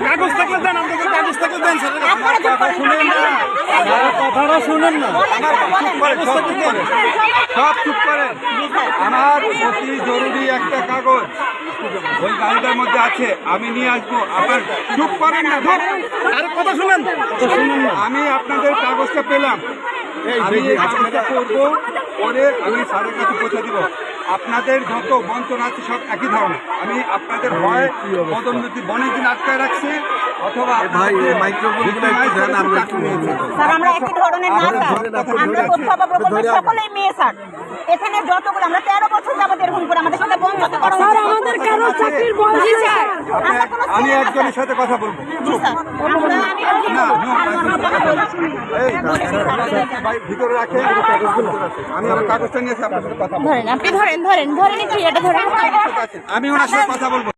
কাগজ থাকলে দেন আমাদের কাগজ থাকলে সব চুপ করেন আমার অতি জরুরি একটা কাগজ ওই গাড়িটার মধ্যে আছে আমি নিয়ে আসব। আপনার চুপ করেন না ধুর। কথা শুনেন কথা শুনেন। না আমি আপনাদের কাগজটা পেলাম। আমি এই কাজটা করব করে আমি স্যারের কাছে পৌঁছে দিব। আপনাদের যত বঞ্চনা আছে সব একই ধরনের। আমি আপনাদের ভয় পদোন্নতি বনের দিন আটকায় রাখছি অথবা ভাই মাইক্রোফোনগুলো একটু দেন আমরা স্যার আমরা একই ধরনের না স্যার আমরা উৎসব সকলেই মেয়ে স্যার। এখানে যতগুলো আমরা তেরো বছর যাবত এরকম করে আমাদের আমি একজনের সাথে কথা বলব ভিতরে রাখে আমি আমার কাগজটা নিয়ে আপনার সাথে কথা বলব ধরেন আপনি ধরেন ধরেন ধরেন এটা ধরেন আমি ওনার সাথে কথা বলব